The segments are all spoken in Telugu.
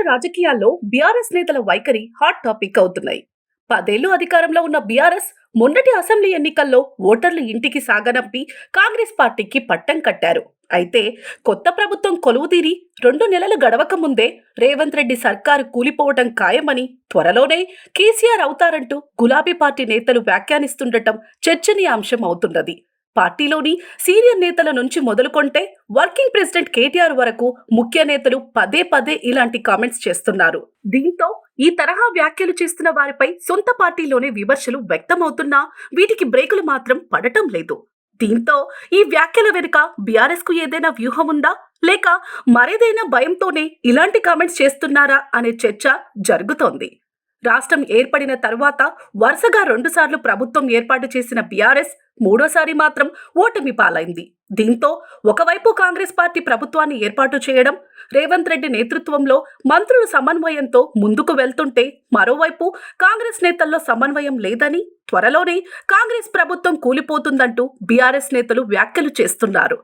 రాష్ట్ర రాజకీయాల్లో బీఆర్ఎస్ నేతల వైఖరి హాట్ టాపిక్ అవుతున్నాయి. పదేళ్ళు అధికారంలో ఉన్న బీఆర్ఎస్ మొన్నటి అసెంబ్లీ ఎన్నికల్లో ఓటర్లు ఇంటికి సాగనంపి కాంగ్రెస్ పార్టీకి పట్టం కట్టారు. అయితే కొత్త ప్రభుత్వం కొలువుదీరి రెండు నెలలు గడవక ముందే రేవంత్ రెడ్డి సర్కారు కూలిపోవటం ఖాయమని త్వరలోనే కేసీఆర్ అవుతారంటూ గులాబీ పార్టీ నేతలు వ్యాఖ్యానిస్తుండటం చర్చనీయాంశం అవుతున్నది. పార్టీలోని సీనియర్ నేతల నుంచి మొదలుకొంటే వర్కింగ్ ప్రెసిడెంట్ కేటీఆర్ వరకు ముఖ్య నేతలు పదే పదే ఇలాంటి కామెంట్స్ చేస్తున్నారు. దీంతో ఈ తరహా వ్యాఖ్యలు చేస్తున్న వారిపై సొంత పార్టీలోనే విమర్శలు వ్యక్తమవుతున్నా వీటికి బ్రేకులు మాత్రం పడటం లేదు. దీంతో ఈ వ్యాఖ్యల వెనుక బీఆర్ఎస్కు ఏదైనా వ్యూహం ఉందా? లేక మరేదైనా భయంతోనే ఇలాంటి కామెంట్స్ చేస్తున్నారా అనే చర్చ జరుగుతోంది. రాష్ట్రం ఏర్పడిన తర్వాత వరుసగా రెండుసార్లు ప్రభుత్వం ఏర్పాటు చేసిన బీఆర్ఎస్ మూడోసారి మాత్రం ఓటమి పాలైంది. దీంతో ఒకవైపు కాంగ్రెస్ పార్టీ ప్రభుత్వాన్ని ఏర్పాటు చేయడం రేవంత్ రెడ్డి నేతృత్వంలో మంత్రులు సమన్వయంతో ముందుకు వెళ్తుంటే మరోవైపు కాంగ్రెస్ నేతల్లో సమన్వయం లేదని త్వరలోనే కాంగ్రెస్ ప్రభుత్వం కూలిపోతుందంటూ బీఆర్ఎస్ నేతలు వ్యాఖ్యలు చేస్తున్నారు.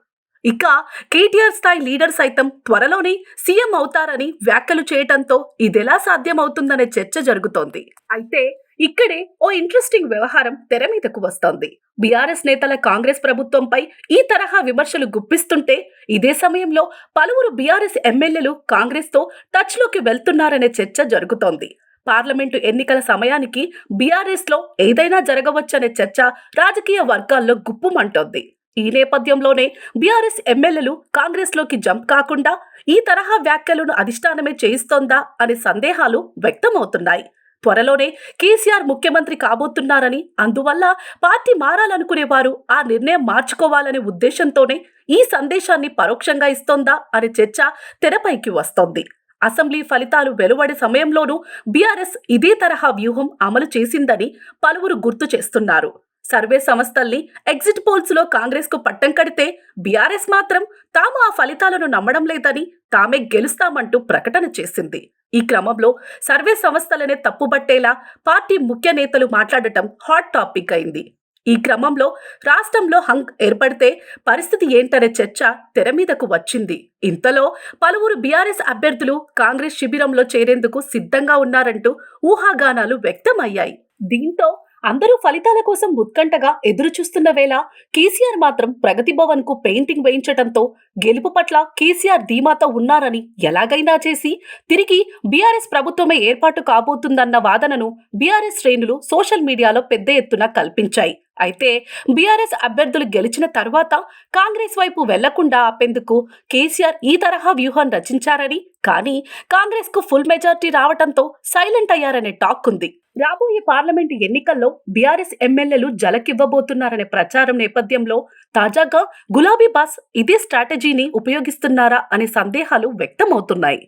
ఇక కేటీఆర్ స్థాయి లీడర్ సైతం త్వరలోనే సీఎం అవుతారని వ్యాఖ్యలు చేయటంతో ఇదెలా సాధ్యమవుతుందనే చర్చ జరుగుతోంది. అయితే ఇక్కడే ఓ ఇంట్రెస్టింగ్ వ్యవహారం తెర మీదకు వస్తోంది. బీఆర్ఎస్ నేతల కాంగ్రెస్ ప్రభుత్వంపై ఈ తరహా విమర్శలు గుప్పిస్తుంటే ఇదే సమయంలో పలువురు బీఆర్ఎస్ ఎమ్మెల్యేలు కాంగ్రెస్తో టచ్లోకి వెళ్తున్నారనే చర్చ జరుగుతోంది. పార్లమెంటు ఎన్నికల సమయానికి బీఆర్ఎస్లో ఏదైనా జరగవచ్చనే చర్చ రాజకీయ వర్గాల్లో గుప్పుమంటోంది. ఈ నేపథ్యంలోనే బీఆర్ఎస్ ఎమ్మెల్యేలు కాంగ్రెస్లోకి జంప్ కాకుండా ఈ తరహా వ్యాఖ్యలను అధిష్టానమే చేయిస్తోందా అనే సందేహాలు వ్యక్తమవుతున్నాయి. త్వరలోనే కేసీఆర్ ముఖ్యమంత్రి కాబోతున్నారని అందువల్ల పార్టీ మారాలనుకునేవారు ఆ నిర్ణయం మార్చుకోవాలనే ఉద్దేశంతోనే ఈ సందేశాన్ని పరోక్షంగా ఇస్తోందా అనే చర్చ తెరపైకి వస్తోంది. అసెంబ్లీ ఫలితాలు వెలువడే సమయంలోనూ బీఆర్ఎస్ ఇదే తరహా వ్యూహం అమలు చేసిందని పలువురు గుర్తు చేస్తున్నారు. సర్వే సంస్థల్ని ఎగ్జిట్ పోల్స్లో కాంగ్రెస్కు పట్టం కడితే బీఆర్ఎస్ మాత్రం తాము ఆ ఫలితాలను నమ్మడం లేదని తామే గెలుస్తామంటూ ప్రకటన చేసింది. ఈ క్రమంలో సర్వే సంస్థలనే తప్పుబట్టేలా పార్టీ ముఖ్య నేతలు మాట్లాడటం హాట్ టాపిక్ అయింది. ఈ క్రమంలో రాష్ట్రంలో హంగ్ ఏర్పడితే పరిస్థితి ఏంటనే చర్చ తెర మీదకు వచ్చింది. ఇంతలో పలువురు బీఆర్ఎస్ అభ్యర్థులు కాంగ్రెస్ శిబిరంలో చేరేందుకు సిద్ధంగా ఉన్నారంటూ ఊహాగానాలు వ్యక్తమయ్యాయి. దీంతో అందరూ ఫలితాల కోసం ఉత్కంఠగా ఎదురుచూస్తున్న వేళ కేసీఆర్ మాత్రం ప్రగతి భవన్కు పెయింటింగ్ వేయించడంతో గెలుపు పట్ల కేసీఆర్ ధీమాతో ఉన్నారని ఎలాగైనా చేసి తిరిగి బీఆర్ఎస్ ప్రభుత్వమే ఏర్పాటు కాబోతుందన్న వాదనను బీఆర్ఎస్ శ్రేణులు సోషల్ మీడియాలో పెద్ద ఎత్తున కల్పించాయి. అయితే బీఆర్ఎస్ అభ్యర్థులు గెలిచిన తర్వాత కాంగ్రెస్ వైపు వెళ్ళకుండా ఆపేందుకు కేసీఆర్ ఈ తరహా వ్యూహం రచించారని కానీ కాంగ్రెస్కు ఫుల్ మెజార్టీ రావడంతో సైలెంట్ అయ్యారనే టాక్ ఉంది. రాబోయే పార్లమెంటు ఎన్నికల్లో బీఆర్ఎస్ ఎమ్మెల్యేలు జలకివ్వబోతున్నారనే ప్రచారం నేపథ్యంలో తాజాగా గులాబీ బాస్ ఇదే స్ట్రాటజీని ఉపయోగిస్తున్నారా అనే సందేహాలు వ్యక్తమవుతున్నాయి.